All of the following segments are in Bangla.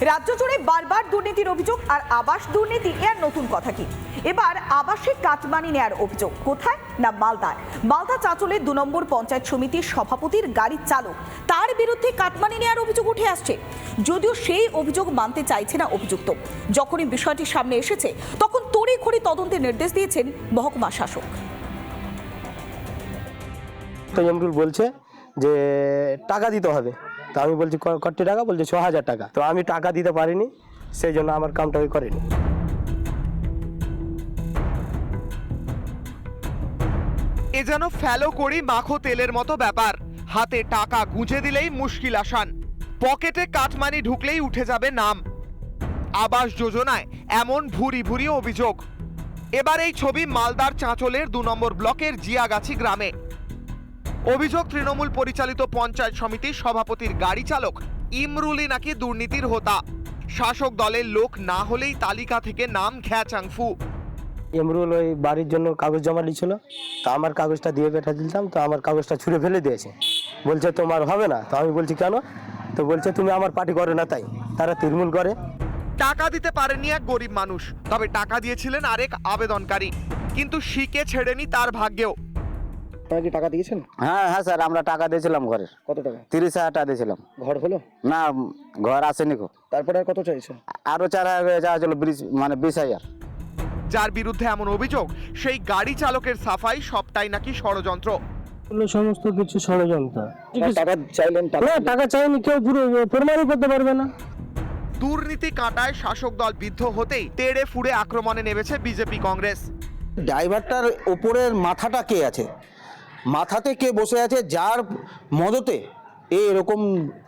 রাজ্য জুড়ে বারবার দুর্নীতির অভিযোগ আর আবাস দুর্নীতি এর নতুন কথা কি? এবার আবাসিক কাটমানি নেয়ার অভিযোগ। কোথায়? না মালদায়? মালদা চাঁচলের দু নম্বর পঞ্চায়েত সমিতির সভাপতির গাড়ির চালক। তার বিরুদ্ধে কাটমানি নেয়ার অভিযোগ উঠে আসছে। যদিও সেই অভিযোগ মানতে চাইছে না অভিযুক্ত। যখনই বিষয়টি সামনে এসেছে, তখন তড়িঘড়ি তদন্তের নির্দেশ দিয়েছেন মহকুমা শাসক। বলছে যে টাকা দিতে হবে। তো আমি বলছি "ক- কত টাকা? বলছে, ছ হাজার টাকা। তো আমি টাকা দিতে পারিনি, সেই জন্য আমার কামটা ওই করেনি। এ যেন ফ্যালো করি মাখো তেলের মতো ব্যাপার। হাতে টাকা গুঁজে দিলেই মুশকিল আসান। পকেটে কাটমানি ঢুকলেই উঠে যাবে নাম। আবাস যোজনায় এমন ভুরি ভুরি অভিযোগ। এবার এই ছবি মালদার চাঁচলের দু নম্বর ব্লকের জিয়াগাছি গ্রামে। অভিযোগ তৃণমূল পরিচালিত পঞ্চায়েত সমিতির সভাপতির গাড়ি চালক ইমরুলি নাকি দুর্নীতির হোতা। শাসক দলের লোক না হলেই তালিকা থেকে নাম খ্যাচাংফু। ইমরুল ওই বাড়ির জন্য কাগজ জমা দিয়েছিল। তা আমার কাগজটা দিয়ে পেঠা দিলাম তো আমার কাগজটা ছুঁড়ে ফেলে দিয়েছে। বলছে তোমার হবে না? তো আমি বলছি কেন? তো বলছে তুমি আমার পার্টি করে না তাই। তারা তৃণমূল করে। টাকা দিতে পারেনি এক গরিব মানুষ তবে টাকা দিয়েছিলেন আরেক আবেদনকারী। কিন্তু শিকে ছেড়েনি তার ভাগ্যেও। আপনারা কি টাকা দিয়েছেন? হ্যাঁ হ্যাঁ স্যার আমরা টাকা দিয়েছিলাম ঘরের। কত টাকা? তিরিশ হাজার টাকা দিয়েছিলাম। ঘর হলো? না ঘর আসেনি গো তারপরে আর কত চাইছে? আরও চার হাজার যাওয়া ছিল বিশ মানে বিশ হাজার। যার বিরুদ্ধে এমন অভিযোগ সেই গাড়ি চালকের সাফাই সবটাই নাকি ষড়যন্ত্র। এগুলো সমস্ত কিছু ষড়যন্ত্র। টাকা চাইলেন টাকা না টাকা চাইনি কেউ পুরো প্রমাণই করতে পারবে না। দুর্নীতি কাটায় শাসক দল বিদ্ধ হতেই তেড়ে ফুড়ে আক্রমণে নেমেছে বিজেপি কংগ্রেস। ড্রাইভারটার ওপরের মাথাটা কে আছে? মাথাতে কে বসে আছে যার মদতে এরকম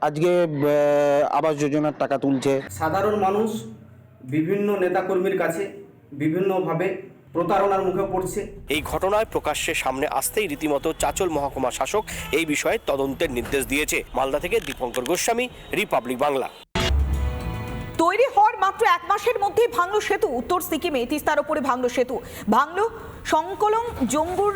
আজকে আহ, আবাস যোজনার টাকা তুলছে। সাধারণ মানুষ বিভিন্ন নেতাকর্মীর কাছে বিভিন্নভাবে প্রতারণার মুখে পড়ছে। এই ঘটনায় প্রকাশ্যে সামনে আসতেই রীতিমতো চাচল মহকুমা শাসক এই বিষয়ে তদন্তের নির্দেশ দিয়েছে। মালদা থেকে দীপঙ্কর গোস্বামী রিপাবলিক বাংলা। তৈরি হওয়ার মাত্র এক মাসের মধ্যেই ভাঙলো সেতু। উত্তর সিকিমে তিস্তার ওপরে ভাঙলো সেতু। ভাঙলো সংকলং জম্বুর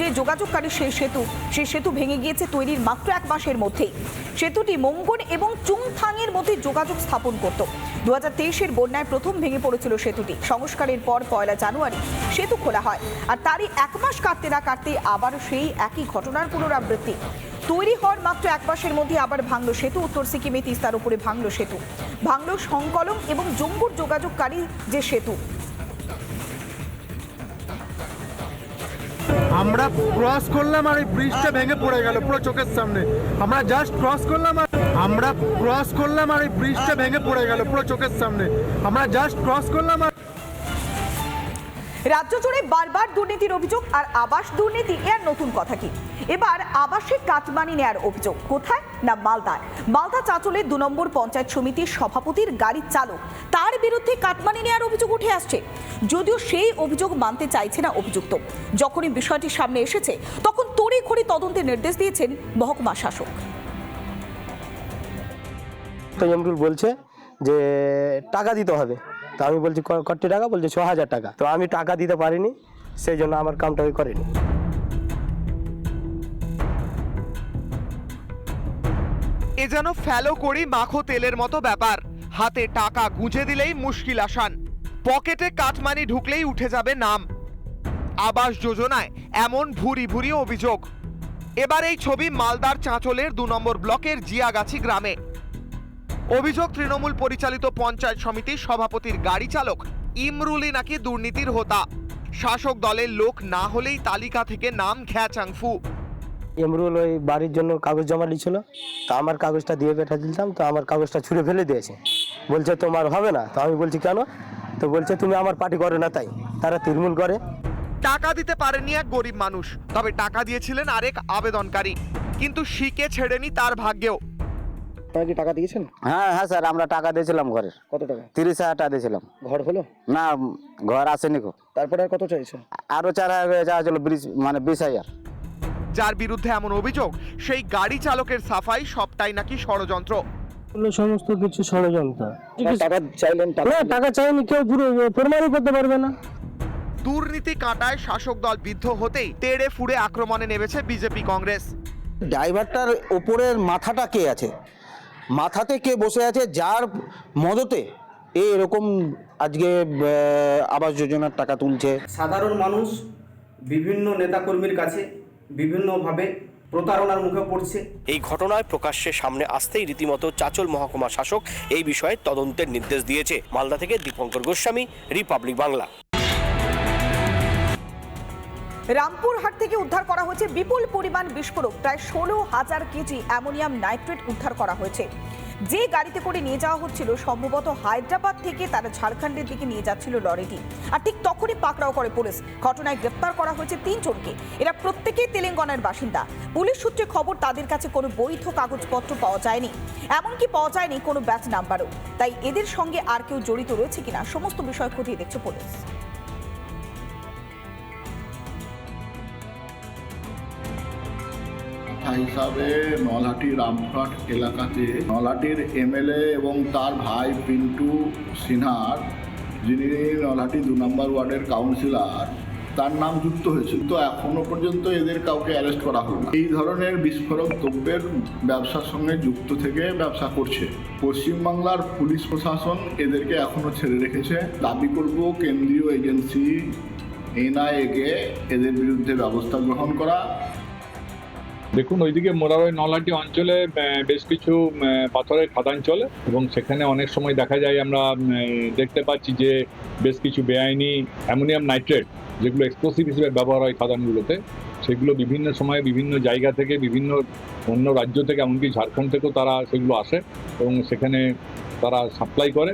যে যোগাযোগকারী সেই সেতু সেই সেতু ভেঙে গিয়েছে তৈরির মাত্র এক মাসের মধ্যেই। সেতুটি মঙ্গন এবং চুংথাংয়ের মধ্যে যোগাযোগ স্থাপন করত। দু হাজার তেইশের বন্যায় প্রথম ভেঙে পড়েছিল সেতুটি। সংস্কারের পর পয়লা জানুয়ারি সেতু খোলা হয়। আর তারই এক মাস কাটতে না কাটতে আবার সেই একই ঘটনার পুনরাবৃত্তি। তৈরি হওয়ার মাত্র এক মাসের মধ্যে আবার ভাঙলো সেতু। উত্তর সিকিমে তিস্তার উপরে ভাঙলো সেতু। ভাঙলো সংকলন এবং জম্বুর যোগাযোগকারী যে সেতু আমরা ক্রস করলাম আর এই ব্রিজটা ভেঙে পড়ে গেল পুরো চোখের সামনে। আমরা জাস্ট ক্রস করলাম আর আমরা ক্রস করলাম আর এই ব্রিজটা ভেঙে পড়ে গেল পুরো চোখের সামনে। আমরা জাস্ট ক্রস করলাম আর রাজ্য জুড়ে বারবার দুর্নীতির অভিযোগ আর আবাস দুর্নীতি এর নতুন কথা কি? এবার আবাসিক কাটমানি নেয়ার অভিযোগ। কোথায়? না মালদায়? মালদা চাঁচলের দু নম্বর পঞ্চায়েত সমিতির সভাপতির গাড়ির চালক। তার বিরুদ্ধে কাটমানি নেয়ার অভিযোগ উঠে আসছে। যদিও সেই অভিযোগ মানতে চাইছে না অভিযুক্ত। যখনই বিষয়টি সামনে এসেছে, তখন তড়িঘড়ি তদন্তের নির্দেশ দিয়েছেন মহকুমা শাসক। বলছে যে টাকা দিতে হবে। তো আমি বলছি "ক- কত টাকা? বলছে, ছ হাজার টাকা। তো আমি টাকা দিতে পারিনি, সেই জন্য আমার কামটা ওই করেনি। এ যেন ফ্যালো করি মাখো তেলের মতো ব্যাপার। হাতে টাকা গুঁজে দিলেই মুশকিল আসান। পকেটে কাটমানি ঢুকলেই উঠে যাবে নাম। আবাস যোজনায় এমন ভুরি ভুরি অভিযোগ। এবার এই ছবি মালদার চাঁচলের দু নম্বর ব্লকের জিয়াগাছি গ্রামে। অভিযোগ তৃণমূল পরিচালিত পঞ্চায়েত সমিতির সভাপতির গাড়ি চালক ইমরুলি নাকি দুর্নীতির হোতা। শাসক দলের লোক না হলেই তালিকা থেকে নাম খ্যাচাংফু ইমরুল ওই বাড়ির জন্য কাগজ জমা দিয়েছিল। তা আমার কাগজটা দিয়ে পেঠা দিলাম তো আমার কাগজটা ছুঁড়ে ফেলে দিয়েছে। বলছে তোমার হবে না? তো আমি বলছি কেন? তো বলছে তুমি আমার পার্টি করে না তাই। তারা তৃণমূল করে। টাকা দিতে পারেনি এক গরিব মানুষ তবে টাকা দিয়েছিলেন আরেক আবেদনকারী। কিন্তু শিকে ছেড়েনি তার ভাগ্যেও। আপনারা কি টাকা দিয়েছেন? হ্যাঁ হ্যাঁ স্যার আমরা টাকা দিয়েছিলাম ঘরের। কত টাকা? তিরিশ হাজার টাকা দিয়েছিলাম। ঘর হলো? না ঘর আসেনি গো তারপরে আর কত চাইছে? আরও চার হাজার যাওয়া ছিল বিশ মানে বিশ হাজার। যার বিরুদ্ধে এমন অভিযোগ সেই গাড়ি চালকের সাফাই সবটাই নাকি ষড়যন্ত্র। এগুলো সমস্ত কিছু ষড়যন্ত্র। টাকা চাইলেন টাকা না টাকা চাইনি কেউ পুরো প্রমাণই করতে পারবে না। দুর্নীতি কাটায় শাসক দল বিদ্ধ হতেই তেড়ে ফুড়ে আক্রমণে নেমেছে বিজেপি কংগ্রেস। ড্রাইভারটার ওপরের মাথাটা কে আছে? মাথাতে কে বসে আছে যার মদতে এই এরকম আজকে আবাস যোজনার টাকা তুলছে। সাধারণ মানুষ বিভিন্ন নেতাকর্মীর কাছে বিভিন্নভাবে প্রতারণার মুখে পড়ছে। এই ঘটনায় প্রকাশ্যে সামনে আসতেই রীতিমতো চাচল মহকুমা শাসক এই বিষয়ে তদন্তের নির্দেশ দিয়েছে। মালদা থেকে দীপঙ্কর গোস্বামী রিপাবলিক বাংলা। রামপুরহাট থেকে উদ্ধার করা হয়েছে বিপুল পরিমাণ বিস্ফোরক। প্রায় ষোলো হাজার কেজি অ্যামোনিয়াম নাইট্রেট উদ্ধার করা হয়েছে। যে গাড়িতে করে নিয়ে যাওয়া হচ্ছিল, সম্ভবত হায়দ্রাবাদ থেকে তারা ঝাড়খণ্ডের দিকে নিয়ে যাচ্ছিল লরিটি। আর ঠিক তখনই পাকড়াও করে পুলিশ। ঘটনায় গ্রেপ্তার করা হয়েছে তিনজনকে। এরা প্রত্যেকেই তেলেঙ্গানার বাসিন্দা। পুলিশ সূত্রে খবর, তাদের কাছে কোনো বৈধ কাগজপত্র পাওয়া যায়নি। এমনকি পাওয়া যায়নি কোনো ব্যাচ নাম্বারও। তাই এদের সঙ্গে আর কেউ জড়িত রয়েছে কিনা, সমস্ত বিষয় খতিয়ে দেখছে পুলিশ। কথা হিসাবে নলহাটি রামঘাট এলাকাতে নলহাটির এমএলএ এবং তার ভাই পিন্টু সিনহার, যিনি নলহাটি দু নম্বর ওয়ার্ডের কাউন্সিলর, তার নাম যুক্ত হয়েছিল তো এখনও পর্যন্ত এদের কাউকে অ্যারেস্ট করা হলো এই ধরনের বিস্ফোরক দ্রব্যের ব্যবসার সঙ্গে যুক্ত থেকে ব্যবসা করছে। পশ্চিমবাংলার পুলিশ প্রশাসন এদেরকে এখনও ছেড়ে রেখেছে। দাবি করব কেন্দ্রীয় এজেন্সি এনআইএকে এদের বিরুদ্ধে ব্যবস্থা গ্রহণ করা। দেখুন, ওইদিকে মোরারই নলাটি অঞ্চলে বেশ কিছু পাথরের খাদান চলে এবং সেখানে অনেক সময় দেখা যায় আমরা দেখতে পাচ্ছি যে বেশ কিছু বেআইনি অ্যামোনিয়াম নাইট্রেট, যেগুলো এক্সপ্লোসিভ হিসেবে ব্যবহার হয় খাদানগুলোতে, সেগুলো বিভিন্ন সময়ে বিভিন্ন জায়গা থেকে, বিভিন্ন অন্য রাজ্য থেকে, এমনকি ঝাড়খণ্ড থেকেও তারা সেগুলো আসে এবং সেখানে তারা সাপ্লাই করে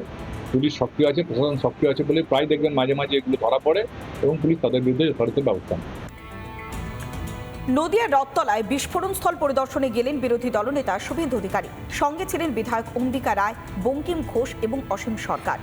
পুলিশ সক্রিয় আছে, প্রশাসন সক্রিয় আছে বলে প্রায় দেখবেন মাঝে মাঝে এগুলো ধরা পড়ে এবং পুলিশ তাদের বিরুদ্ধে যথাযথ ব্যবস্থা নেয়। নদিয়ার রথতলায় বিস্ফোরণ স্থল পরিদর্শনে গেলেন বিরোধী দলনেতা শুভেন্দু অধিকারী। সঙ্গে ছিলেন বিধায়ক অম্বিকা রায়, বঙ্কিম ঘোষ এবং অসীম সরকার।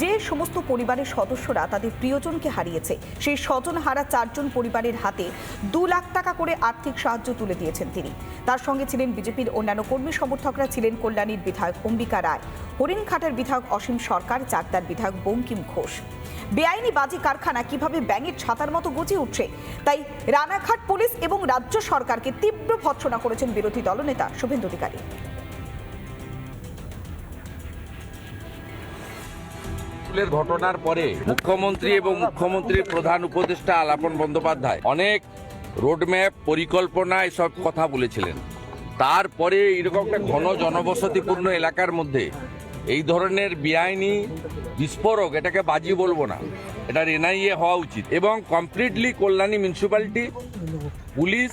যে সমস্ত পরিবারের সদস্যরা তাদের প্রিয়জনকে হারিয়েছে, সেই স্বজন হারা চারজন পরিবারের হাতে দু লাখ টাকা করে আর্থিক সাহায্য তুলে দিয়েছেন তিনি। তার সঙ্গে ছিলেন বিজেপির অন্যান্য কর্মী সমর্থকরা ছিলেন কল্যাণীর বিধায়ক অম্বিকা রায়, হরিণঘাটার বিধায়ক অসীম সরকার, চাকদার বিধায়ক বঙ্কিম ঘোষ। বেআইনি বাজি কারখানা কীভাবে ব্যাঙের ছাতার মতো গজিয়ে উঠছে? তাই রানাঘাট পুলিশ এবং রাজ্য সরকারকে তীব্র ভৎসনা করেছেন বিরোধী দলনেতা শুভেন্দু অধিকারী। স্কুলের ঘটনার পরে মুখ্যমন্ত্রী এবং মুখ্যমন্ত্রীর প্রধান উপদেষ্টা আলাপন বন্দ্যোপাধ্যায় অনেক রোডম্যাপ, পরিকল্পনা এসব কথা বলেছিলেন। তারপরে এরকম একটা ঘন জনবসতিপূর্ণ এলাকার মধ্যে এই ধরনের বেআইনি, বিস্ফোরক, এটাকে বাজি বলব না, এটার এনআইএ হওয়া উচিত এবং কমপ্লিটলি কল্যাণী মিউনিসিপ্যালিটি পুলিশ